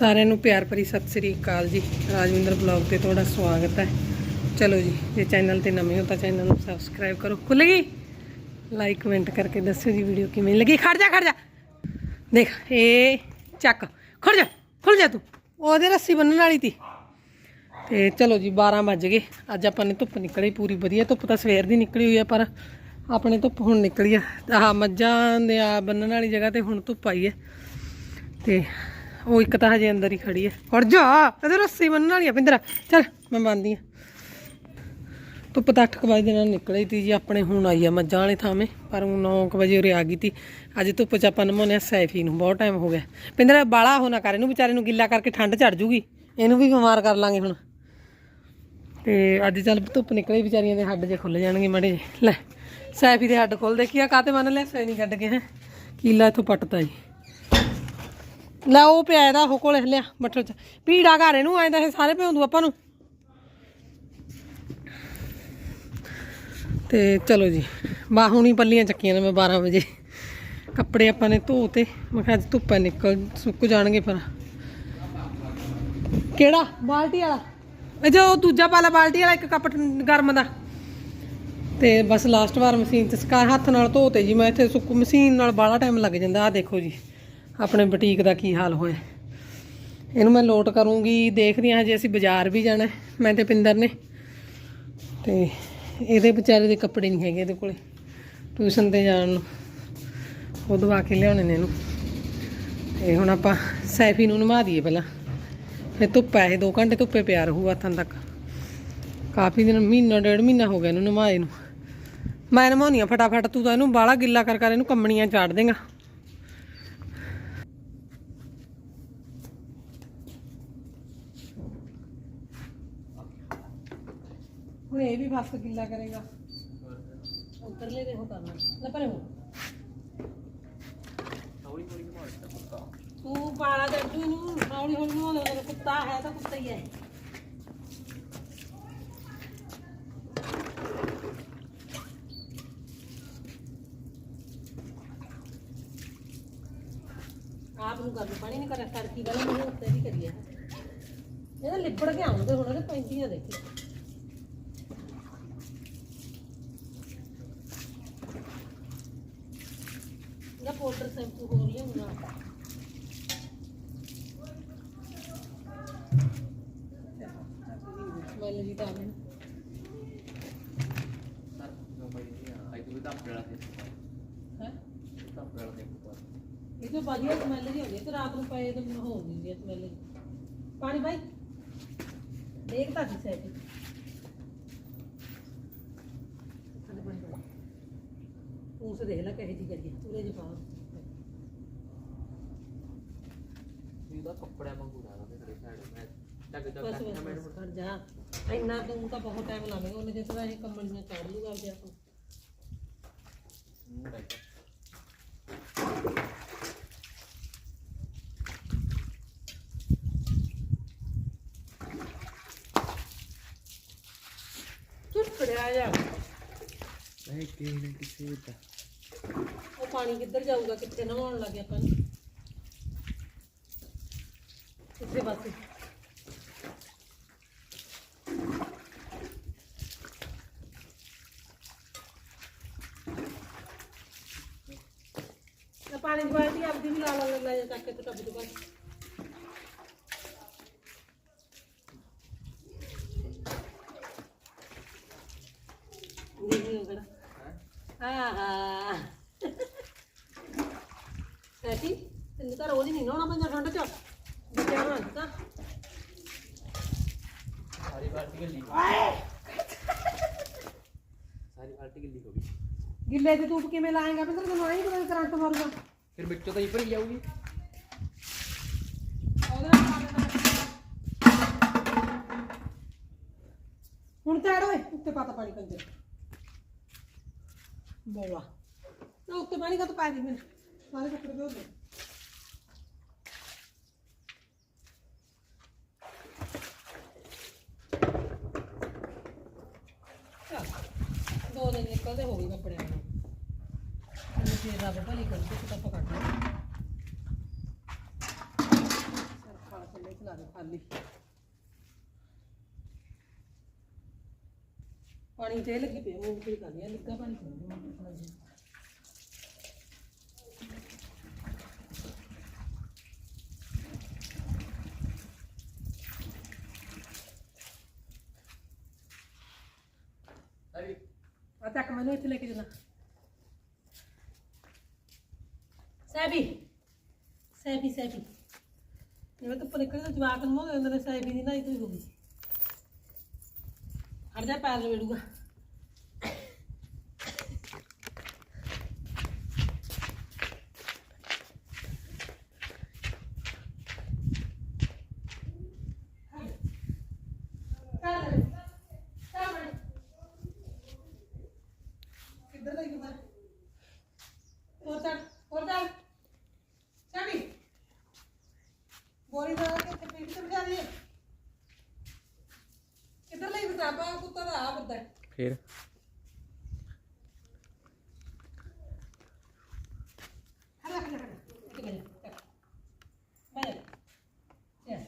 ਸਾਰਿਆਂ ਨੂੰ ਪਿਆਰ ਭਰੀ ਸਤਿ ਸ੍ਰੀ ਅਕਾਲ ਜੀ। ਰਾਜਵਿੰਦਰ ਬਲੌਗ ਤੇ ਤੁਹਾਡਾ ਸਵਾਗਤ ਹੈ। ਚਲੋ ਜੀ, ਜੇ ਚੈਨਲ ਤੇ ਨਵੇਂ ਹੋ ਤਾਂ ਚੈਨਲ ਨੂੰ ਸਬਸਕ੍ਰਾਈਬ ਕਰੋ। ਖੁੱਲ ਗਈ? ਲਾਈਕ ਕਮੈਂਟ ਕਰਕੇ ਦੱਸਿਓ ਜੀ ਵੀਡੀਓ ਕਿਵੇਂ ਲੱਗੀ। ਖੜ ਜਾ ਖੜ ਜਾ। ਦੇਖ, ਇਹ ਚੱਕ। ਖੜ ਜਾ ਖੁੱਲ ਜਾ ਤੂੰ। ਉਹਦੇ ਰੱਸੀ ਬੰਨਣ ਵਾਲੀ ਤੀ। ਤੇ ਚਲੋ ਜੀ 12 ਵੱਜ ਗਏ। ਅੱਜ ਆਪਾਂ ਨੇ ਧੁੱਪ ਨਿਕਲੀ ਪੂਰੀ ਵਧੀਆ। ਧੁੱਪ ਤਾਂ ਸਵੇਰ ਦੀ ਨਿਕਲੀ ਹੋਈ ਆ, ਪਰ ਆਪਣੇ ਧੁੱਪ ਹੁਣ ਨਿਕਲੀ ਆ। ਆਹ ਮੱਝਾਂ ਦੇ ਆ ਬੰਨਣ ਵਾਲੀ ਜਗ੍ਹਾ ਤੇ ਹੁਣ ਧੁੱਪ ਆਈ ਹੈ ਤੇ ਉਹ ਇੱਕ ਤਾਂ ਹਜੇ ਅੰਦਰ ਹੀ ਖੜੀ ਹੈ ਖੜ ਜਾ ਇਹਦੇ ਰੱਸੀ ਬੰਨਣ ਵਾਲੀ ਆ, ਪਿੰਦਰਾ। ਚੱਲ, ਮੈਂ ਬੰਨਦੀ ਆ। ਧੁੱਪ ਤਾਂ 8 ਵਜੇ ਦੇ ਨਾਲ ਨਿਕਲੀ ਤੀ ਜੀ, ਆਪਣੇ ਹੁਣ ਆਈ ਆ ਮੱਝਾਂ ਵਾਲੇ ਥਾਵੇਂ ਪਰ ਉਹ 9 ਵਜੇ ਉਰੇ ਆ ਗਈ ਤੀ। ਅੱਜ ਧੁੱਪ ਚ ਆਪਾਂ ਨਮਾਉਣੇ ਸੈਫੀ ਨੂੰ ਬਹੁਤ ਟਾਈਮ ਹੋ ਗਿਆ। ਪਿੰਦਰਾ ਬਾਲਾ ਹੋ ਨਾ ਕਰ, ਇਹਨੂੰ ਵਿਚਾਰੇ ਨੂੰ ਗਿੱਲਾ ਕਰਕੇ ਠੰਡ ਚੜ ਜੂਗੀ। ਇਹਨੂੰ ਵੀ ਬਿਮਾਰ ਕਰ ਲਾਂਗੇ ਹੁਣ। ਤੇ ਅੱਜ ਚੱਲ ਧੁੱਪ ਨਿਕਲੇ, ਵਿਚਾਰੀਆਂ ਦੇ ਹੱਡ ਜੇ ਖੁੱਲ ਜਾਣਗੇ ਮੜੇ ਲੈ, ਸੈਫੀ ਦੇ ਹੱਡ ਖੁੱਲ ਦੇਖਿਆ ਕਾਤੇ ਬੰਨ ਲਿਆ? ਸੈਣੀ ਕੱਢ ਕੇ, ਹੈ। ਕੀਲਾ ਇਥੋਂ ਪੱਟਤਾ ਜੀ। ਲੈ ਉਹ ਪਿਆ ਇਹਦਾ, ਉਹ ਕੋਲੇ ਲਿਆ ਮੱਠਲ ਚ। ਪੀੜਾ ਘਰ ਇਹਨੂੰ ਆਇਂਦਾ ਇਹ ਸਾਰੇ ਭਿਉਂਦੂ ਆਪਾਂ ਨੂੰ। ਤੇ ਚਲੋ ਜੀ ਬਾਹੂਣੀ ਪੱਲੀਆਂ ਚੱਕੀਆਂ ਨੇ ਮੈਂ 12 ਵਜੇ। ਕੱਪੜੇ ਆਪਾਂ ਨੇ ਧੋ ਮੈਂ ਕਿਹਾ ਅੱਜ ਧੁੱਪਾਂ ਨਿਕਲ, ਸੁੱਕ ਜਾਣਗੇ ਪਰ ਕਿਹੜਾ? ਬਾਲਟੀ ਵਾਲਾ? ਇਹ ਜੋ ਦੂਜਾ ਪਾਲਾ ਬਾਲਟੀ ਵਾਲਾ, ਇੱਕ ਕੱਪ ਗਰਮ ਦਾ। ਤੇ ਬਸ ਲਾਸਟ ਵਾਰ ਮਸ਼ੀਨ ਚ ਸਕਾ ਹੱਥ ਨਾਲ ਧੋਤੇ ਜੀ, ਮੈਂ ਇੱਥੇ ਸੁੱਕ ਮਸ਼ੀਨ ਨਾਲ ਬਾਹਲਾ ਟਾਈਮ ਲੱਗ ਜਾਂਦਾ, ਆਹ ਦੇਖੋ ਜੀ। ਆਪਣੇ ਬੁਟੀਕ ਦਾ ਕੀ ਹਾਲ ਹੋਇਆ। ਇਹਨੂੰ ਮੈਂ ਲੋਟ ਕਰੂੰਗੀ, ਦੇਖਦੀ ਹਾਂ ਹਜੇ ਅਸੀਂ ਬਾਜ਼ਾਰ ਵੀ ਜਾਣਾ ਮੈਂ ਤੇ ਪਿੰਦਰ ਨੇ। ਤੇ ਇਹਦੇ ਵਿਚਾਰੇ ਦੇ ਕੱਪੜੇ ਨਹੀਂ ਹੈਗੇ ਇਹਦੇ ਕੋਲੇ, ਟਿਊਸ਼ਨ ਤੇ ਜਾਣ ਨੂੰ। ਉਹ ਦਵਾ ਕੇ ਲਿਆਉਣੇ ਨੇ ਇਹਨੂੰ। ਤੇ ਹੁਣ ਆਪਾਂ ਸੈਫੀ ਨੂੰ ਨਵਾ ਦਈਏ ਪਹਿਲਾਂ। ਇਹ ਧੁੱਪ ਹੈ, ਇਹ 2 ਘੰਟੇ ਧੁੱਪੇ ਪਿਆ ਰਹੂ ਹੱਥਾਂ ਤੱਕ। ਕਾਫੀ ਦਿਨ, ਮਹੀਨਾ, ਡੇਢ ਮਹੀਨਾ ਹੋ ਗਿਆ ਇਹਨੂੰ ਨਵਾਏ ਨੂੰ। ਮੈਂ ਨਵਾਉਣੀ ਆ ਫਟਾਫਟ, ਤੂੰ ਤਾਂ ਇਹਨੂੰ ਬਾਲਾ ਗਿੱਲਾ ਕਰ ਕਰ ਇਹਨੂੰ ਕੰਮਣੀਆਂ ਚਾੜ ਦੇਗਾ। ਹੁਣ ਇਹ ਵੀ ਬਸ ਗਿੱਲਾ ਕਰੇਗਾ। ਉੱਤਰਲੇ ਦੇਖੋ ਕਰਨਾ ਲੈ ਪਰੇ ਹੋ। ਤੂੰ ਪਾਲਾ ਜੱਟੂ ਨੂੰ ਹੌਲੀ ਹੌਲੀ ਨੂੰ ਉਹਦਾ ਕੁੱਤਾ ਹੈ ਤਾਂ ਕੁੱਤਾ ਹੀ ਹੈ। ਆਪ ਨੂੰ ਕਰ ਪਾਣੀ ਨਹੀਂ ਕਰਿਆ ਤੜਕੀ ਵਾਲਾ ਮੈਨੂੰ ਉੱਤੇ ਵੀ ਕਰੀਆ ਇਹਦਾ ਲਿਬੜ ਕੇ ਆਉਂਦੇ ਹੁਣ ਉਹਦੇ ਪੈਂਦੀਆਂ ਦੇਖੀ ਇਹਦਾ ਪਾਊਡਰ ਸ਼ੈਂਪੂ ਹੋਰ ਲਿਆਉਣਾ ਤਾਂ ਆਵੇ ਹੈ? ਇਹ ਤਾਂ ਵਧੀਆ ਸਮੈਲ ਜੀ ਹੁੰਦੀ ਹੈ ਤੇ ਰਾਤ ਨੂੰ ਪਏ ਤਾਂ ਮੈਨੂੰ ਹੋ ਜਾਂਦੀ ਹੈ ਸਮੈਲ ਜੀ ਪਾਣੀ ਭਾਈ ਦੇਖ ਤਾਂ ਸੀ ਸੈਟ ਉਸ ਦੇਖ ਲੈ ਕਹੇ ਜੀ ਕਰੀਏ ਪੂਰੇ ਜੀ ਪਾਓ ਕੱਪੜਿਆਂ ਵਾਂਗੂ ਨਾ ਮੇਰੇ ਸਾਈਡ ਮੈਂ ਬਸ ਬਸ ਬਸ ਕਰ ਜਾ। ਇੰਨਾ ਤੂੰ ਤਾਂ ਬਹੁਤ ਟਾਈਮ ਲਾਵੇਂਗਾ ਉਹਨੇ ਜਿਸ ਤਰ੍ਹਾਂ ਇਹ ਕੰਬਲੀਆਂ ਚਾੜ ਲੂਗਾ ਆਪਦੇ ਆਪ ਨੂੰ। ਚੁੱਪ ਖੜਿਆ ਜਾ। ਮੈਂ ਕਿਸੇ ਨਾ ਕਿਸੇ ਦਾ ਉਹ ਪਾਣੀ ਕਿੱਧਰ ਜਾਊਗਾ ਕਿੱਥੇ ਨਹਾਉਣ ਲੱਗੇ ਆਪਾਂ ਨੂੰ? ਕਿਸੇ ਪਾਸੇ ਤੇ ਪਾਣੀ ਦੀ ਬਾਲਟੀ ਆਪਦੀ ਵੀ ਲਾ ਲਾ ਲੈ ਚੱਕ ਕੇ ਤੇ ਟੱਬ ਤੈਨੂੰ ਤਾਂ ਰੋਜ਼ ਨਹੀਂ ਨਹਾਉਣਾ ਪੈਂਦਾ ਠੰਡ ਚ? ਤਾਂ ਸਾਰੀ ਬਾਲਟੀ ਗਿੱਲੀ ਸਾਰੀ ਬਾਲਟੀ ਗਿੱਲੀ ਹੋ ਗਈ। ਗਿੱਲੇ ਤੇ ਧੂਪ ਕਿਵੇਂ ਲਾਏਗਾ? ਫਿਰ ਤੈਨੂੰ ਆਈ ਕਿਵੇਂ ਕਰੰਟ ਮਾਰੂਗਾ। ਫਿਰ ਵਿੱਚੋਂ ਤਾਂ ਹੀ ਭਰੀ ਜਾਊਗੀ। ਹੁਣ ਚਾੜ ਓਏ ਉੱਤੇ ਪਾਤਾ ਪਾਣੀ ਕੰਜਰ। ਬੋਲਾ। ਨਾ ਉੱਤੇ ਪਾਣੀ ਕਾ ਪਾ ਦੀ ਮੈਨੂੰ ਸਾਰੇ ਕੱਪੜੇ ਧੋ ਦੇ ਦੋ ਦਿਨ ਨਿਕਲਦੇ ਹੋ ਗਏ ਕੱਪੜਿਆਂ ਫੇਰ ਰੱਬ ਭਲੀ ਕਰੂ ਤੇ ਤਾਂ ਪਕੜ ਲੈ ਲਾ ਦੇ ਖਾਲੀ। ਪਾਣੀ ਤੇ ਲੱਗੀ ਪਈ ਮੂੰਹ ਤੇ ਕਰਨੀ ਆ ਨਿੱਕਾ ਪਾਣੀ ਅਰੇ ਆ ਚੱਕ ਮੈਨੂੰ ਇੱਥੇ ਲੈ ਕੇ ਜਾਣਾ। ਸੈਬੀ ਸੈਬੀ ਇਹ ਤਾਂ ਪਰ ਨਿਕਲ ਜਵਾਕ ਨੂੰ ਮੋਹ ਅੰਦਰ ਸੈਬੀ ਦੀ ਨਹੀਂ ਕੋਈ ਹੋਗੀ ਹਟ ਜਾ, ਪੈਰ ਲਵੇੜੂਗਾ ਕਿੱਧਰ ਲਈ ਗਿਆ ਹੋਰ ਚੱਲ ਹੋਰ ਚੱਲ ਚਾਬੀ ਬੋਰੀ ਦਾ ਕੇ ਤੇ ਪੀठ ਕਿੱਧਰ ਲਈ ਬਤਾ ਕੁੱਤਾ ਦਾ ਆ ਬੱਦਾ ਫਿਰ ਹਲਾ ਹਲਾ ਇੱਥੇ ਬੈਠ ਜਾ ਬੈਠ ਜਾ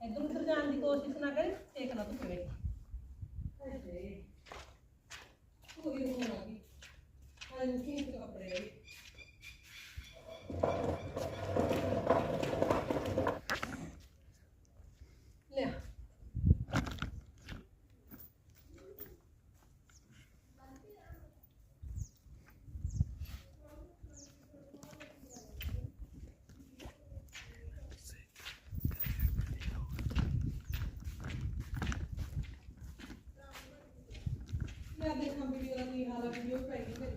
ਇੱਧਰ ਉੱਧਰ ਜਾਣ ਦੀ ਕੋਸ਼ਿਸ਼ ਨਾ ਕਰੇ ਟੇਕ ਨਾ ਤੂੰ ਬੈਠ ਅਰੇ ਪੂਰੀ ਹੋ ਗਈ ਹਾਂ ਕੀ ਕੱਪੜੇ ਗਏ ਲਿਆ ਮੈਂ ਦੇਖਾਂ ਵੀਡੀਓ ਦਾ ਕੀ ਹਾਲ ਹੈ ਵੀਡੀਓ ਪੈ ਗਈ ਮੇਰੀ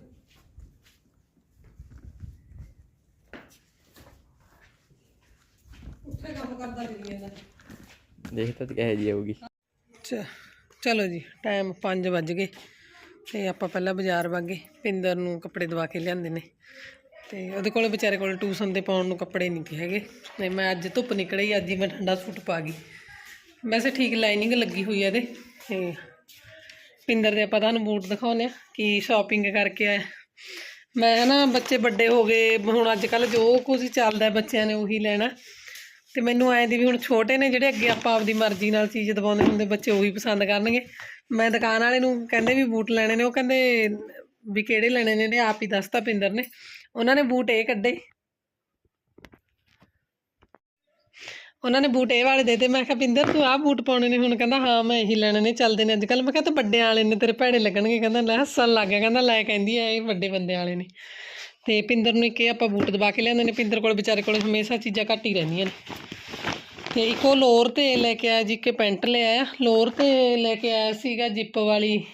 ਉੱਥੇ ਕੰਮ ਕਰਦਾ ਫਿਰੀ ਜਾਂਦਾ। ਦੇਖ ਤਾਂ ਕਿਹੋ ਜੀ ਆਊਗੀ। ਚ- ਚਲੋ ਜੀ ਟਾਈਮ 5 ਵੱਜ ਗਏ ਤੇ ਆਪਾਂ ਪਹਿਲਾਂ ਬਾਜ਼ਾਰ ਵਾਗੇ। ਪਿੰਦਰ ਨੂੰ ਕੱਪੜੇ ਦਵਾ ਕੇ ਲਿਆਂਦੇ ਨੇ। ਤੇ ਉਹਦੇ ਕੋਲ ਵਿਚਾਰੇ ਕੋਲ ਟਿਊਸ਼ਨ ਤੇ ਪਾਉਣ ਨੂੰ ਕੱਪੜੇ ਨਹੀਂ ਗੇ ਹੈਗੇ। ਨਹੀਂ ਮੈਂ ਅੱਜ ਧੁੱਪ ਨਿਕਲੀ ਅੱਜ ਹੀ ਮੈਂ ਠੰਡਾ ਸੂਟ ਪਾ ਗਈ। ਵੈਸੇ ਠੀਕ ਲਾਈਨਿੰਗ ਲੱਗੀ ਹੋਈ ਹੈ ਇਹਦੇ। ਤੇ ਪਿੰਦਰ ਦੇ ਆਪਾਂ ਤੁਹਾਨੂੰ ਬੂਟ ਦਿਖਾਉਂਦੇ ਆ ਕਿ ਸ਼ਾਪਿੰਗ ਕਰਕੇ ਆਇਆ ਮੈਂ ਨਾ ਬੱਚੇ ਵੱਡੇ ਹੋ ਗਏ, ਹੁਣ ਅੱਜ ਕੱਲ ਜੋ ਕੁਝ ਚੱਲਦਾ ਬੱਚਿਆਂ ਨੇ ਉਹੀ ਲੈਣਾ। ਤੇ ਮੈਨੂੰ ਐਂ ਦੀ ਵੀ ਹੁਣ ਛੋਟੇ ਨੇ ਜਿਹੜੇ ਅੱਗੇ ਆਪਾਂ ਆਪਦੀ ਮਰਜ਼ੀ ਨਾਲ ਚੀਜ਼ ਦਵਾਉਂਦੇ ਹੁੰਦੇ, ਬੱਚੇ ਉਹੀ ਪਸੰਦ ਕਰਨਗੇ। ਮੈਂ ਦੁਕਾਨ ਵਾਲੇ ਨੂੰ ਕਹਿੰਦੇ ਵੀ ਬੂਟ ਲੈਣੇ ਨੇ, ਉਹ ਕਹਿੰਦੇ ਵੀ ਕਿਹੜੇ ਲੈਣੇ ਨੇ ਨੇ ਆਪ ਹੀ ਦੱਸਤਾ ਪਿੰਦਰ ਨੇ। ਉਹਨਾਂ ਨੇ ਬੂਟ ਇਹ ਕੱਢੇ ਉਹਨਾਂ ਨੇ ਬੂਟ ਇਹ ਵਾਲੇ ਦੇ ਤੇ ਮੈਂ ਕਿਹਾ ਪਿੰਦਰ ਤੂੰ ਆਹ ਬੂਟ ਪਾਉਣੇ ਨੇ। ਹੁਣ ਕਹਿੰਦਾ, ਹਾਂ, ਮੈਂ ਇਹੀ ਲੈਣੇ ਨੇ, ਚੱਲਦੇ ਨੇ ਅੱਜ ਕੱਲ ਮੈਂ ਕਿਹਾ, ਤੇ ਵੱਡਿਆਂ ਵਾਲੇ ਨੇ, ਤੇਰੇ ਭੈੜੇ ਲੱਗਣਗੇ। ਕਹਿੰਦਾ, ਲੈ, ਹੱਸਣ ਲੱਗ ਗਿਆ। ਕਹਿੰਦਾ, ਲੈ, ਕਹਿੰਦੀ ਆ, ਇਹ ਵੱਡੇ ਬੰਦੇ ਵਾਲੇ ਨੇ। ਤੇ ਪਿੰਦਰ ਨੂੰ ਇੱਕ ਇਹ ਆਪਾਂ ਬੂਟ ਦਬਾ ਕੇ ਲਿਆਂਦੇ ਨੇ। ਪਿੰਦਰ ਕੋਲ, ਵਿਚਾਰੇ ਕੋਲ ਹਮੇਸ਼ਾ ਚੀਜ਼ਾਂ ਘੱਟ ਹੀ ਰਹਿੰਦੀਆਂ ਨੇ। ਤੇ ਇੱਕ ਉਹ ਲੋਰ ਤੇ ਲੈ ਕੇ ਆਇਆ ਜੀ ਕਿ ਪੈਂਟ ਲੈ ਆਇਆ। ਲੋਰ ਤੇ ਲੈ ਕੇ ਆਇਆ ਸੀਗਾ ਜਿੱਪ ਵਾਲੀ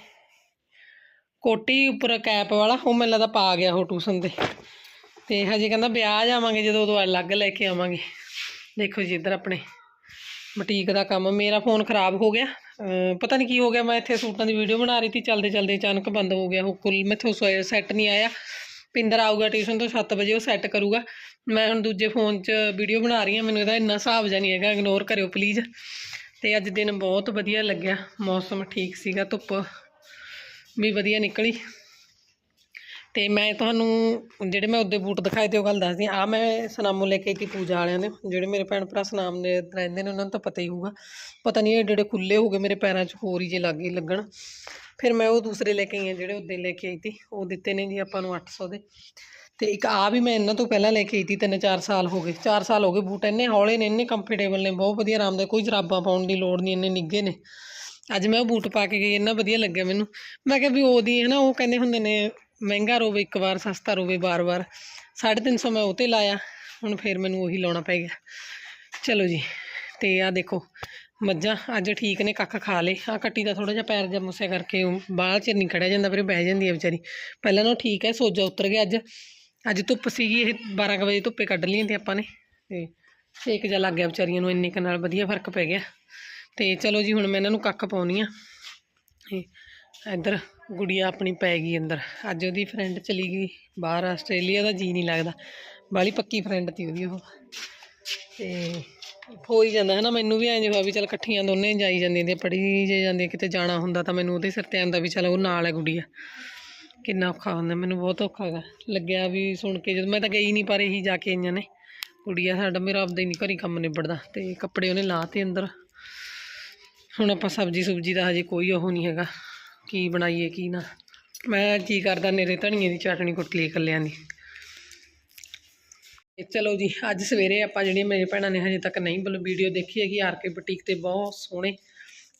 ਕੋਟੀ ਉੱਪਰ ਕੈਪ ਵਾਲਾ। ਉਹ ਮੈਨੂੰ ਲੱਗਦਾ ਪਾ ਗਿਆ ਉਹ ਟਿਊਸ਼ਨ ਤੇ। ਤੇ ਹਜੇ ਕਹਿੰਦਾ, ਵਿਆਹ ਜਾਵਾਂਗੇ ਜਦੋਂ ਉਦੋਂ ਅਲੱਗ ਲੈ ਕੇ ਆਵਾਂਗੇ। ਦੇਖੋ ਜੀ ਇੱਧਰ ਆਪਣੇ ਬੁਟੀਕ ਦਾ ਕੰਮ, ਮੇਰਾ ਫੋਨ ਖਰਾਬ ਹੋ ਗਿਆ। ਪਤਾ ਨਹੀਂ ਕੀ ਹੋ ਗਿਆ, ਮੈਂ ਇੱਥੇ ਸੂਟਾਂ ਦੀ ਵੀਡੀਓ ਬਣਾ ਰਹੀ ਸੀ, ਚੱਲਦੇ ਚਲਦੇ ਅਚਾਨਕ ਬੰਦ ਹੋ ਗਿਆ ਉਹ ਕੁੱਲ, ਮੈਥੋਂ ਸੈੱਟ ਨਹੀਂ ਆਇਆ। ਪਿੰਦਰ ਆਊਗਾ ਟਿਊਸ਼ਨ ਤੋਂ 7 ਵਜੇ, ਉਹ ਸੈੱਟ ਕਰੂਗਾ। ਮੈਂ ਹੁਣ ਦੂਜੇ ਫੋਨ 'ਚ ਵੀਡੀਓ ਬਣਾ ਰਹੀ ਹਾਂ, ਮੈਨੂੰ ਇਹਦਾ ਇੰਨਾ ਹਿਸਾਬ ਜਿਹਾ ਨਹੀਂ ਹੈਗਾ ਇਗਨੋਰ ਕਰਿਓ ਪਲੀਜ਼ ਤੇ ਅੱਜ ਦਿਨ ਬਹੁਤ ਵਧੀਆ ਲੱਗਿਆ, ਮੌਸਮ ਠੀਕ ਸੀਗਾ, ਧੁੱਪ ਵੀ ਵਧੀਆ ਨਿਕਲੀ। ਤੇ ਮੈਂ ਤੁਹਾਨੂੰ ਜਿਹੜੇ ਮੈਂ ਉਹਦੇ ਬੂਟ ਦਿਖਾਏ ਤੇ ਉਹ ਗੱਲ ਦੱਸਦੀ ਆ ਮੈਂ ਸਨਾਮੋਂ ਲੈ ਕੇ ਆਈ ਪੂਜਾ ਵਾਲਿਆਂ ਨੇ। ਜਿਹੜੇ ਮੇਰੇ ਭੈਣ ਭਰਾ ਸਨਾਮ ਦੇ ਰਹਿੰਦੇ ਨੇ, ਉਹਨਾਂ ਨੂੰ ਤਾਂ ਪਤਾ ਹੀ ਹੋਊਗਾ। ਪਤਾ ਨਹੀਂ ਇਹ ਏਡੇ ਏਡੇ ਖੁੱਲੇ ਹੋ ਗਏ ਮੇਰੇ ਪੈਰਾਂ 'ਚ ਹੋਰ ਹੀ ਜੇ ਲੱਗ ਲੱਗੇ ਲੱਗਣ। ਫਿਰ ਮੈਂ ਉਹ ਦੂਸਰੇ ਲੈ ਕੇ ਆਈ ਹਾਂ, ਜਿਹੜੇ ਉਹਦੇ ਲੈ ਕੇ ਆਈ ਤੀ ਉਹ ਦਿੱਤੇ ਨੇ ਜੀ ਆਪਾਂ ਨੂੰ 800 ਦੇ। ਤੇ ਇੱਕ ਆ ਵੀ ਮੈਂ ਇਹਨਾਂ ਤੋਂ ਪਹਿਲਾਂ ਲੈ ਕੇ ਆਈ ਤੀ ਤਿੰਨ ਚਾਰ ਸਾਲ ਹੋ ਗਏ। ਚਾਰ ਸਾਲ ਹੋ ਗਏ ਬੂਟ ਇੰਨੇ ਹੌਲੇ ਨੇ, ਇੰਨੇ ਕੰਫਰਟੇਬਲ ਨੇ, ਬਹੁਤ ਵਧੀਆ ਆਰਾਮ ਆਰਾਮਦਾਇਕ ਕੋਈ ਜਰਾਬਾਂ ਪਾਉਣ ਦੀ ਲੋੜ ਨਹੀਂ, ਇੰਨੇ ਨਿੱਘੇ ਨੇ। ਅੱਜ ਮੈਂ ਉਹ ਬੂਟ ਪਾ ਕੇ ਗਈ, ਇੰਨਾ ਵਧੀਆ ਲੱਗਿਆ ਮੈਨੂੰ। ਮੈਂ ਕਿਹਾ ਵੀ ਉਹਦੀ ਹੈ ਨਾ, ਉਹ ਕਹਿੰਦੇ ਹੁੰਦੇ ਨੇ ਮਹਿੰਗਾ ਰੋਵੇ ਇੱਕ ਵਾਰ, ਸਸਤਾ ਰੋਵੇ ਬਾਰ-ਬਾਰ 350 ਮੈਂ ਉਹ ਤੇ ਲਾਇਆ, ਹੁਣ ਫੇਰ ਮੈਨੂੰ ਉਹੀ ਲਾਉਣਾ ਪੈ ਗਿਆ। ਚਲੋ ਜੀ, ਤੇ ਆ ਦੇਖੋ, ਮੱਝਾਂ ਅੱਜ ਠੀਕ ਨੇ, ਕੱਖ ਖਾ ਲੇ ਆ ਕੱਟੀ ਦਾ ਥੋੜਾ ਜਿਹਾ ਪੈਰ ਜਿਹਾ ਮੁੱਸੇ ਕਰਕੇ ਉਹ ਬਾਹਰ ਚ ਨਹੀਂ ਖੜਿਆ ਜਾਂਦਾ ਫਿਰ ਬਹਿ ਜਾਂਦੀ ਹੈ ਵਿਚਾਰੀ। ਪਹਿਲਾਂ ਨਾ ਠੀਕ ਹੈ, ਸੋਜਾ ਉਤਰ ਗਿਆ ਅੱਜ। ਅੱਜ ਧੁੱਪ ਸੀਗੀ, ਇਹ 12 ਕੁ ਵਜੇ ਧੁੱਪੇ ਕੱਢ ਲਈਆਂ ਤੇ ਆਪਾਂ ਨੇ। ਤੇ ਛੇਕ ਜਿਹਾ ਲੱਗ ਗਿਆ ਵਿਚਾਰੀਆਂ ਨੂੰ, ਇੰਨੇ ਕੁ ਨਾਲ ਵਧੀਆ ਫ਼ਰਕ ਪੈ ਗਿਆ। ਤੇ ਚਲੋ ਜੀ, ਹੁਣ ਮੈਂ ਇਹਨਾਂ ਨੂੰ ਕੱਖ ਪਾਉਣੀ ਆ। ਤੇ ਇੱਧਰ ਗੁੜੀਆ ਆਪਣੀ ਪੈ ਗਈ ਅੰਦਰ। ਅੱਜ ਉਹਦੀ ਫਰੈਂਡ ਚਲੀ ਗਈ ਬਾਹਰ, ਆਸਟ੍ਰੇਲੀਆ ਦਾ ਜੀ ਨਹੀਂ ਲੱਗਦਾ। ਬਾਲੀ ਪੱਕੀ ਫਰੈਂਡ ਤੀ ਉਹਦੀ ਉਹ। ਤੇ ਹੋ ਹੀ ਜਾਂਦਾ ਹੈ ਨਾ ਮੈਨੂੰ ਵੀ ਐਂ ਹੋਇਆ ਵੀ ਚਲ ਇਕੱਠੀਆਂ ਦੋਨੇ ਜਾਈ ਜਾਂਦੀਆਂ ਤੇ ਪੜੀ ਜੇ ਜਾਂਦੀਆਂ ਕਿਤੇ ਜਾਣਾ ਹੁੰਦਾ ਤਾਂ ਮੈਨੂੰ ਉਹਦੇ ਸਿਰ ਤੇ ਆਉਂਦਾ ਵੀ ਚਲ ਉਹ ਨਾਲ ਹੈ ਗੁੜੀਆ। ਕਿੰਨਾ ਔਖਾ ਹੁੰਦਾ, ਮੈਨੂੰ ਬਹੁਤ ਔਖਾ ਹੈਗਾ। ਲੱਗਿਆ ਵੀ ਸੁਣ ਕੇ ਜਦੋਂ ਮੈਂ ਤਾਂ ਗਈ ਨਹੀਂ ਪਰ ਇਹੀ ਜਾ ਕੇ ਆਈਆਂ ਨੇ। ਗੁੜੀਆ ਸਾਡਾ ਮੇਰਾ ਆਪਦਾ ਹੀ ਨਹੀਂ ਘਰੀ ਕੰਮ ਨਿਬੜਦਾ ਤੇ ਕੱਪੜੇ ਉਹਨੇ ਲਾਤੇ ਅੰਦਰ। ਹੁਣ ਆਪਾਂ ਸਬਜੀ ਸੁਬਜੀ ਦਾ ਹਜੇ ਕੋਈ ਉਹ ਨਹੀਂ ਹੈਗਾ। ਕੀ ਬਣਾਈਏ, ਕੀ ਨਾ। ਮੈਂ ਕੀ ਕਰਦਾ ਨੇਰੇ ਧਨੀਏ ਦੀ ਚਟਣੀ ਕੁੱਟ ਲਈ ਇਕੱਲਿਆਂ ਦੀ। ਚਲੋ ਜੀ, ਅੱਜ ਸਵੇਰੇ ਆਪਾਂ ਜਿਹੜੀਆਂ ਮੇਰੇ ਭੈਣਾਂ ਨੇ ਹਜੇ ਤੱਕ ਨਹੀਂ ਬਲ ਵੀਡੀਓ ਦੇਖੀ ਹੈਗੀ, ਆਰ ਕੇ ਬੁਟੀਕ ਤੇ ਬਹੁਤ ਸੋਹਣੇ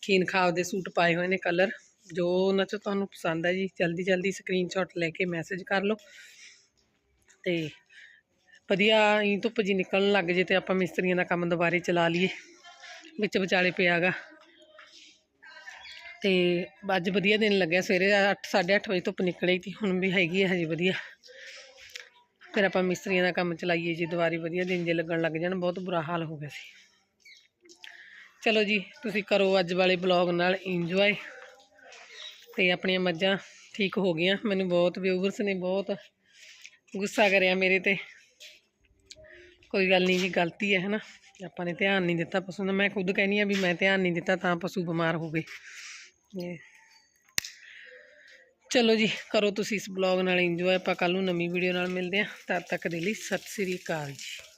ਖੀਨ ਖਾਬ ਦੇ ਸੂਟ ਪਾਏ ਹੋਏ ਨੇ ਕਲਰ, ਜੋ ਉਹਨਾਂ 'ਚੋਂ ਤੁਹਾਨੂੰ ਪਸੰਦ ਹੈ ਜੀ। ਜਲਦੀ ਜਲਦੀ ਸਕਰੀਨਸ਼ਾਟ ਲੈ ਕੇ ਮੈਸੇਜ ਕਰ ਲਓ। ਤੇ ਵਧੀਆ ਹੀ ਧੁੱਪ ਜੀ ਨਿਕਲਣ ਲੱਗ ਜੇ ਤੇ ਆਪਾਂ ਮਿਸਤਰੀਆਂ ਦਾ ਕੰਮ ਦੁਬਾਰੇ ਚਲਾ ਲਈਏ, ਵਿੱਚ ਵਿਚਾਲੇ ਪਿਆਗਾ ਤੇ ਅੱਜ ਵਧੀਆ ਦਿਨ ਲੱਗਿਆ, ਸਵੇਰੇ 8 8:30 ਵਜੇ ਧੁੱਪ ਨਿਕਲੀ ਤੀ, ਹੁਣ ਵੀ ਹੈਗੀ ਹੈ ਹਜੇ ਵਧੀਆ। ਫਿਰ ਆਪਾਂ ਮਿਸਤਰੀਆਂ ਦਾ ਕੰਮ ਚਲਾਈਏ ਜੀ, ਦੁਬਾਰੀ ਵਧੀਆ ਦਿਨ ਜੇ ਲੱਗਣ ਲੱਗ ਜਾਣ, ਬਹੁਤ ਬੁਰਾ ਹਾਲ ਹੋ ਗਿਆ ਸੀ। ਚਲੋ ਜੀ, ਤੁਸੀਂ ਕਰੋ ਅੱਜ ਵਾਲੇ ਬਲੌਗ ਨਾਲ ਇੰਜੋਏ ਤੇ ਆਪਣੀਆਂ ਮੱਝਾਂ ਠੀਕ ਹੋ ਗਈਆਂ, ਮੈਨੂੰ ਬਹੁਤ ਵਿਊਵਰਸ ਨੇ, ਬਹੁਤ ਗੁੱਸਾ ਕਰਿਆ ਮੇਰੇ ਤੇ। ਕੋਈ ਗੱਲ ਨਹੀਂ ਜੀ, ਗਲਤੀ ਹੈ ਹਨਾ ਆਪਾਂ ਨੇ ਧਿਆਨ ਨਹੀਂ ਦਿੱਤਾ ਪਸ਼ੂ ਦਾ, ਮੈਂ ਖੁਦ ਕਹਿੰਦੀ ਆ ਵੀ ਮੈਂ ਧਿਆਨ ਨਹੀਂ ਦਿੱਤਾ ਤਾਂ ਪਸ਼ੂ ਬਿਮਾਰ ਹੋ ਗਏ। ਚਲੋ ਜੀ, ਕਰੋ ਤੁਸੀਂ ਇਸ ਬਲੌਗ ਨਾਲ ਇੰਜੋਏ ਆਪਾਂ ਕੱਲ ਨੂੰ ਨਵੀਂ ਵੀਡੀਓ ਨਾਲ ਮਿਲਦੇ ਹਾਂ। ਤਦ ਤੱਕ ਦੇ ਲਈ ਸਤਿ ਸ੍ਰੀ ਅਕਾਲ ਜੀ।